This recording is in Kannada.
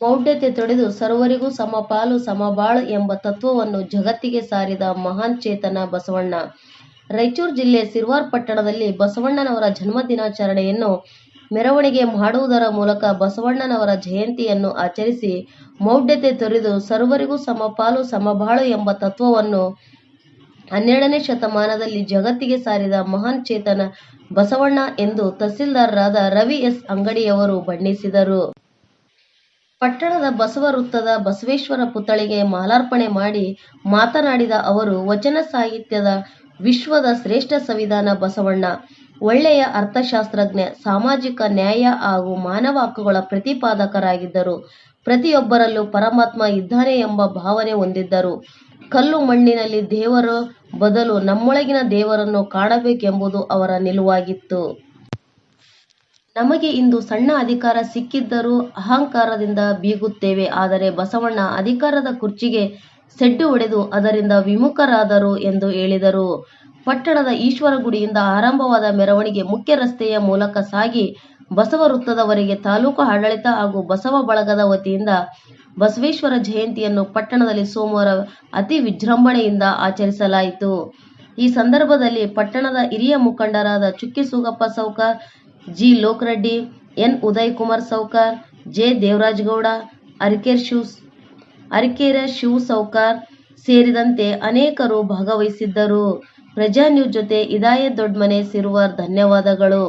ಮೌಢ್ಯತೆ ತೊಡೆದು ಸರ್ವರಿಗೂ ಸಮಪಾಲು ಸಮಬಾಳು ಎಂಬ ತತ್ವವನ್ನು ಜಗತ್ತಿಗೆ ಸಾರಿದ ಮಹಾನ್ ಚೇತನ ಬಸವಣ್ಣ. ರಾಯಚೂರು ಜಿಲ್ಲೆ ಸಿರ್ವಾರ್ ಪಟ್ಟಣದಲ್ಲಿ ಬಸವಣ್ಣನವರ ಜನ್ಮದಿನಾಚರಣೆಯನ್ನು ಮೆರವಣಿಗೆ ಮಾಡುವುದರ ಮೂಲಕ ಬಸವಣ್ಣನವರ ಜಯಂತಿಯನ್ನು ಆಚರಿಸಿ ಮೌಢ್ಯತೆ ತೊರೆದು ಸರ್ವರಿಗೂ ಸಮಪಾಲು ಸಮಬಾಳು ಎಂಬ ತತ್ವವನ್ನು ಹನ್ನೆರಡನೇ ಶತಮಾನದಲ್ಲಿ ಜಗತ್ತಿಗೆ ಸಾರಿದ ಮಹಾನ್ ಚೇತನ ಬಸವಣ್ಣ ಎಂದು ತಹಸೀಲ್ದಾರರಾದ ರವಿ ಎಸ್ ಅಂಗಡಿಯವರು ಬಣ್ಣಿಸಿದರು. ಪಟ್ಟಣದ ಬಸವ ವೃತ್ತದ ಬಸವೇಶ್ವರ ಪುತ್ಥಳಿಗೆ ಮಾಲಾರ್ಪಣೆ ಮಾಡಿ ಮಾತನಾಡಿದ ಅವರು, ವಚನ ಸಾಹಿತ್ಯದ ವಿಶ್ವದ ಶ್ರೇಷ್ಠ ಸಂವಿಧಾನ ಬಸವಣ್ಣ. ಒಳ್ಳೆಯ ಅರ್ಥಶಾಸ್ತ್ರಜ್ಞ, ಸಾಮಾಜಿಕ ನ್ಯಾಯ ಹಾಗೂ ಮಾನವ ಹಕ್ಕುಗಳ ಪ್ರತಿಪಾದಕರಾಗಿದ್ದರು. ಪ್ರತಿಯೊಬ್ಬರಲ್ಲೂ ಪರಮಾತ್ಮ ಇದ್ದಾನೆ ಎಂಬ ಭಾವನೆ ಹೊಂದಿದ್ದರು. ಕಲ್ಲು ಮಣ್ಣಿನಲ್ಲಿ ದೇವರ ಬದಲು ನಮ್ಮೊಳಗಿನ ದೇವರನ್ನು ಕಾಣಬೇಕೆಂಬುದು ಅವರ ನಿಲುವಾಗಿತ್ತು. ನಮಗೆ ಇಂದು ಸಣ್ಣ ಅಧಿಕಾರ ಸಿಕ್ಕಿದ್ದರೂ ಅಹಂಕಾರದಿಂದ ಬೀಗುತ್ತೇವೆ. ಆದರೆ ಬಸವಣ್ಣ ಅಧಿಕಾರದ ಕುರ್ಚಿಗೆ ಸೆಡ್ಡು ಹೊಡೆದು ಅದರಿಂದ ವಿಮುಖರಾದರು ಎಂದು ಹೇಳಿದರು. ಪಟ್ಟಣದ ಈಶ್ವರ ಗುಡಿಯಿಂದ ಆರಂಭವಾದ ಮೆರವಣಿಗೆ ಮುಖ್ಯ ರಸ್ತೆಯ ಮೂಲಕ ಸಾಗಿ ಬಸವ ವೃತ್ತದವರೆಗೆ ತಾಲೂಕು ಆಡಳಿತ ಹಾಗೂ ಬಸವ ಬಳಗದ ವತಿಯಿಂದ ಬಸವೇಶ್ವರ ಜಯಂತಿಯನ್ನು ಪಟ್ಟಣದಲ್ಲಿ ಸೋಮವಾರ ಅತಿ ವಿಜೃಂಭಣೆಯಿಂದ ಆಚರಿಸಲಾಯಿತು. ಈ ಸಂದರ್ಭದಲ್ಲಿ ಪಟ್ಟಣದ ಹಿರಿಯ ಮುಖಂಡರಾದ Chukki Sugappa Sowkar, G. Lokareddy, N. Uday Kumar Sowkar J. Devarajagowda, Arakera Shiv Sowkar ಸೇರಿದಂತೆ ಅನೇಕರು ಭಾಗವಹಿಸಿದ್ದರು. ಪ್ರಜಾನ್ಯೂಸ್ ಜೊತೆ ಇದಾಯ ದೊಡ್ಮನೆ, ಸಿರುವಾರ್ ಧನ್ಯವಾದಗಳು.